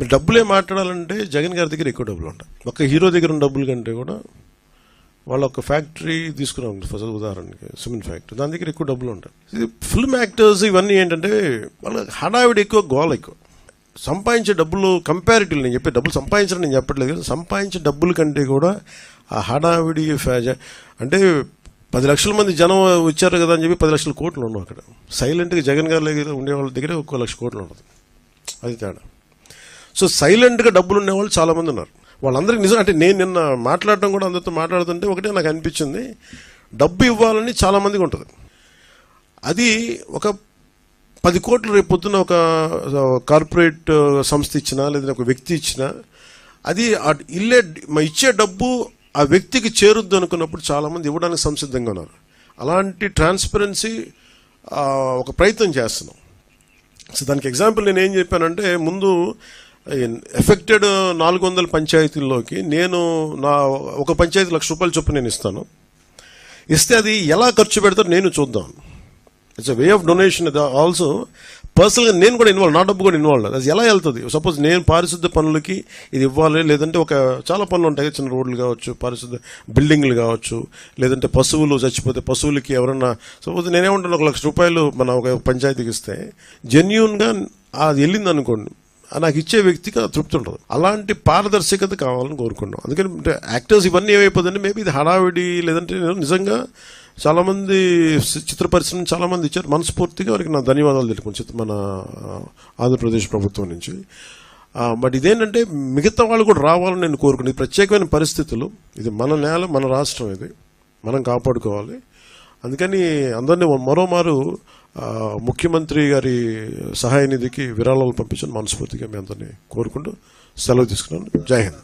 మీరు డబ్బులే మాట్లాడాలంటే జగన్ గారి దగ్గర ఎక్కువ డబ్బులు ఉంటాయి. ఒక హీరో దగ్గర ఉన్న డబ్బుల కంటే కూడా వాళ్ళ ఒక ఫ్యాక్టరీ తీసుకున్నాం. ఫస్ట్ ఉదాహరణకి సిమెంట్ ఫ్యాక్టరీ. దాని దగ్గర ఎక్కువ డబ్బులు ఉంటాయి. ఇది ఫిల్మ్ యాక్టర్స్ ఇవన్నీ ఏంటంటే వాళ్ళ హడావిడి ఎక్కువ గోల ఎక్కువ. సంపాదించే డబ్బులు కంపారిటివ్లీ నేను చెప్పే డబ్బులు సంపాదించడం నేను చెప్పట్లేదు కానీ సంపాదించే డబ్బుల కంటే కూడా ఆ హడావిడి ఫ్యాజ అంటే పది లక్షల మంది జనం వచ్చారు కదా అని చెప్పి పది లక్షల కోట్లు ఉన్నాం అక్కడ. సైలెంట్గా జగన్ గారి దగ్గర ఉండే వాళ్ళ దగ్గర ఒక్కో లక్ష కోట్లు ఉండదు అది తేడా. సో సైలెంట్గా డబ్బులు ఉండేవాళ్ళు చాలామంది ఉన్నారు. వాళ్ళందరికీ నిజం అంటే నేను నిన్న మాట్లాడటం కూడా అందరితో మాట్లాడుతుంటే ఒకటే నాకు అనిపించింది. డబ్బు ఇవ్వాలని చాలామందికి ఉంటుంది. అది ఒక పది కోట్లు రేపు పొద్దున ఒక కార్పొరేట్ సంస్థ ఇచ్చినా లేదా ఒక వ్యక్తి ఇచ్చినా అది ఇల్లే ఇచ్చే డబ్బు ఆ వ్యక్తికి చేరుద్దు అనుకున్నప్పుడు చాలామంది ఇవ్వడానికి సంసిద్ధంగా ఉన్నారు. అలాంటి ట్రాన్స్పరెన్సీ ఒక ప్రయత్నం చేస్తున్నాం. సో దానికి ఎగ్జాంపుల్ నేను ఏం చెప్పానంటే ముందు ఎఫెక్టెడ్ నాలుగు వందల పంచాయతీల్లోకి నేను నా ఒక పంచాయతీ లక్ష రూపాయలు చొప్పున నేను ఇస్తాను. ఇస్తే అది ఎలా ఖర్చు పెడతారో నేను చూద్దాం. It's way of donation also పర్సనల్గా నేను కూడా ఇన్వాల్వ్ నా డబ్బు కూడా ఇన్వాల్వ్ అది ఎలా వెళ్తుంది? సపోజ్ నేను పారిశుద్ధ పనులకి ఇది ఇవ్వాలి లేదంటే ఒక చాలా పనులు ఉంటాయి చిన్న రోడ్లు కావచ్చు పారిశుద్ధ బిల్డింగ్లు కావచ్చు లేదంటే పశువులు చచ్చిపోతే పశువులకి ఎవరన్నా సపోజ్ నేనేమంటాను ఒక లక్ష రూపాయలు మన ఒక పంచాయతీకి ఇస్తే జెన్యున్గా అది వెళ్ళింది అనుకోండి నాకు ఇచ్చే వ్యక్తికి తృప్తి ఉండదు. అలాంటి పారదర్శకత కావాలని కోరుకున్నాం అందుకని యాక్టర్స్ ఇవన్నీ ఏమైపోతుందంటే మేబీ ఇది హడావిడి లేదంటే నేను నిజంగా చాలామంది చిత్ర పరిశ్రమ చాలామంది ఇచ్చారు. మనస్ఫూర్తిగా వారికి నా ధన్యవాదాలు తెలుపుకుని చిత్ర మన ఆంధ్రప్రదేశ్ ప్రభుత్వం నుంచి. బట్ ఇదేంటంటే మిగతా వాళ్ళు కూడా రావాలని నేను కోరుకున్నాను ప్రత్యేకమైన పరిస్థితులు ఇది మన నేల మన రాష్ట్రం ఇది. మనం కాపాడుకోవాలి. అందుకని అందరినీ మరోమారు ముఖ్యమంత్రి గారి సహాయ నిధికి విరాళాలు పంపించని మనస్ఫూర్తిగా మీ అందరినీ కోరుకుంటూ సెలవు తీసుకున్నాను. జై హింద్.